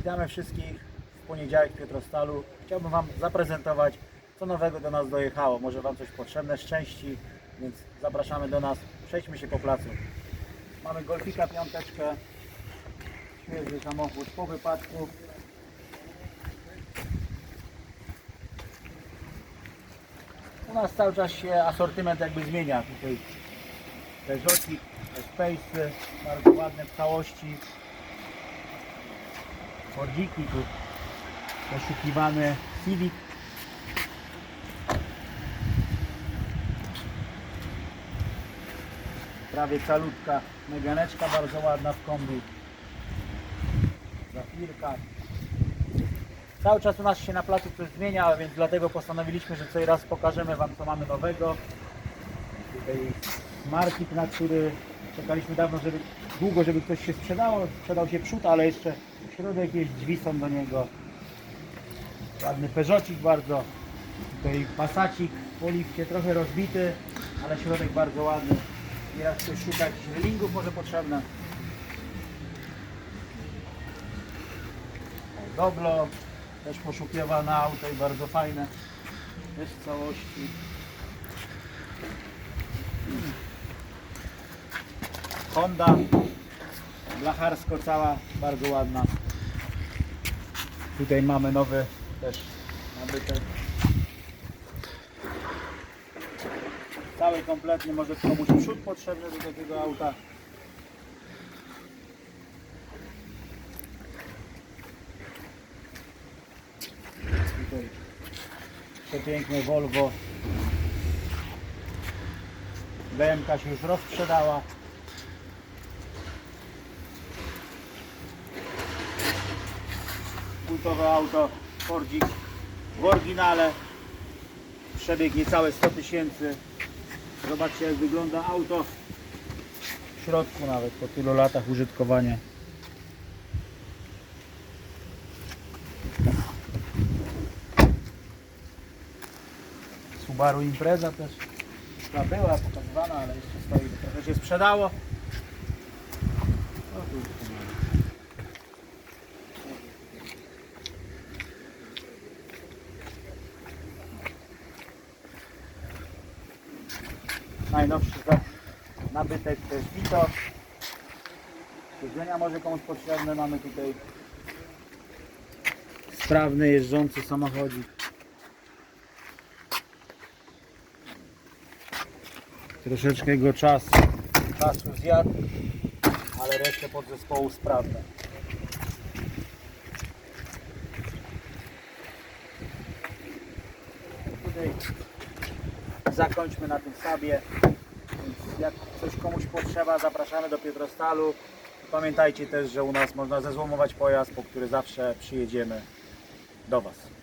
Witamy wszystkich w poniedziałek w Piotrostalu. Chciałbym Wam zaprezentować, co nowego do nas dojechało. Może Wam coś potrzebne z części, więc zapraszamy do nas. Przejdźmy się po placu. Mamy Golfika piąteczkę, świeży samochód po wypadku. U nas cały czas się asortyment jakby zmienia. Tutaj te Żoci, te Space, bardzo ładne w całości. Fordziki, tu poszukiwany Civic. Prawie calutka meganeczka, bardzo ładna w kombi. Zafirka. Cały czas u nas się na placu coś zmienia, więc dlatego postanowiliśmy, że co raz pokażemy Wam co mamy nowego. Tutaj markik, na który czekaliśmy dawno, żeby długo, żeby ktoś się sprzedało. Sprzedał się przód, ale jeszcze środek jest, drzwi są do niego. Ładny Peugeotik bardzo. Tutaj pasacik po lifcie, trochę rozbity, ale środek bardzo ładny. Nieraz ktoś szuka jakichś relingów może potrzebne. Doblo, też poszukiwane auto i bardzo fajne. Też w całości. Honda blacharsko cała, bardzo ładna. Tutaj mamy nowy też nabytek. Cały kompletny, może komuś przód potrzebny do takiego auta. Tutaj przepiękne Volvo. BMK się już rozprzedała. Kultowe auto Fordzik w oryginale. Przebieg niecałe 100 tysięcy. Zobaczcie jak wygląda auto. W środku nawet po tylu latach użytkowania. Subaru Impreza też. Ta była pokazywana, ale jeszcze stoi, trochę się sprzedało. Tu najnowszy nabytek to jest Vito. Siedzenia może komuś potrzebne. Mamy tutaj sprawny, jeżdżący samochodzik. Troszeczkę go czas, czasu zjadł, ale resztę podzespołu sprawne. Zakończmy na tym sabie. Jak coś komuś potrzeba, zapraszamy do Pietrostalu. Pamiętajcie też, że u nas można zezłomować pojazd, po który zawsze przyjedziemy do Was.